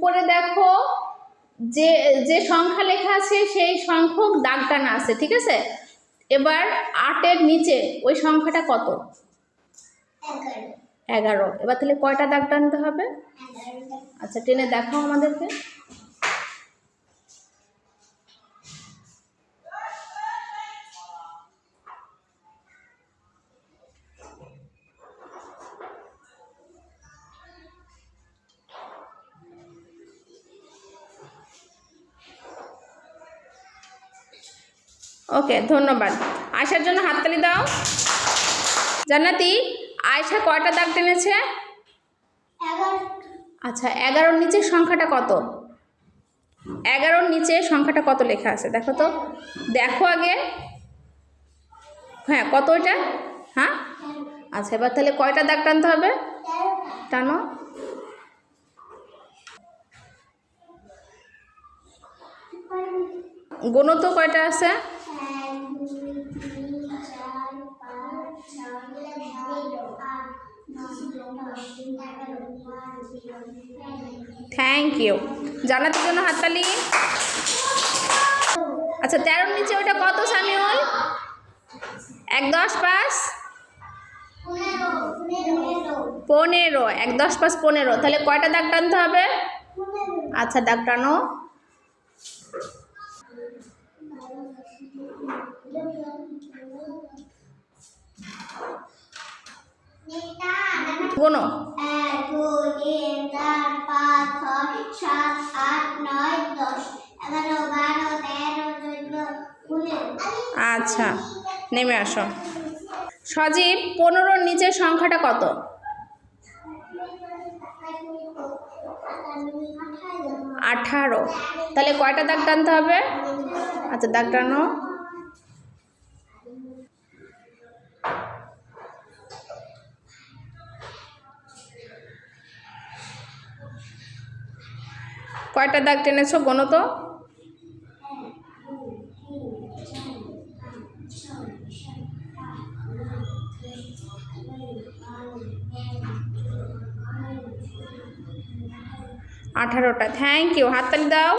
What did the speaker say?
উপরে দেখো যে যে সংখ্যা লেখা আছে সেই সংখ্যক দাগ টানা আছে ঠিক আছে? এবার আটের নিচে ওই সংখ্যাটা কত? এগারো। এগারো এবার তাহলে কয়টা দাগ টানতে হবে? আচ্ছা টেনে দেখাও আমাদেরকে। ওকে ধন্যবাদ। আয়সার জন্য হাততালি দাও। জান্নাতি আয়সা কয়টা দাগ টেনেছে? আচ্ছা এগারোর নিচে সংখ্যাটা কত? এগারোর নিচে সংখ্যাটা কত লেখা আছে? দেখো তো। দেখো আগে। হ্যাঁ কত এটা হ্যাঁ? আচ্ছা এবার তাহলে কয়টা দাগ টানতে হবে? টানো। গুনো তো কয়টা আছে? থ্যাংক ইউ জানাতের জন্য হাততালি। আচ্ছা তেরোর নিচে ওটা কত, সামিউল? এক দশ পাঁচ পনেরো, এক দশ পাঁচ পনেরো। তাহলে কয়টা দাগ টানতে হবে? আচ্ছা দাগ টানো। গোনো এক দুই তিন চার পাঁচ ছয় সাত আট নয় দশ এগারো বারো তেরো চোদ্দ পনেরো আচ্ছা নেমে আসো। সজীব পনেরোর নিচে সংখ্যাটা কত? আঠারো। তাহলে কয়টা দাগ টানতে হবে? আচ্ছা দাগ টানো। কয়টা দাগ টেনেছো গোনো তো? আঠারোটা। থ্যাংক ইউ হাততালি দাও।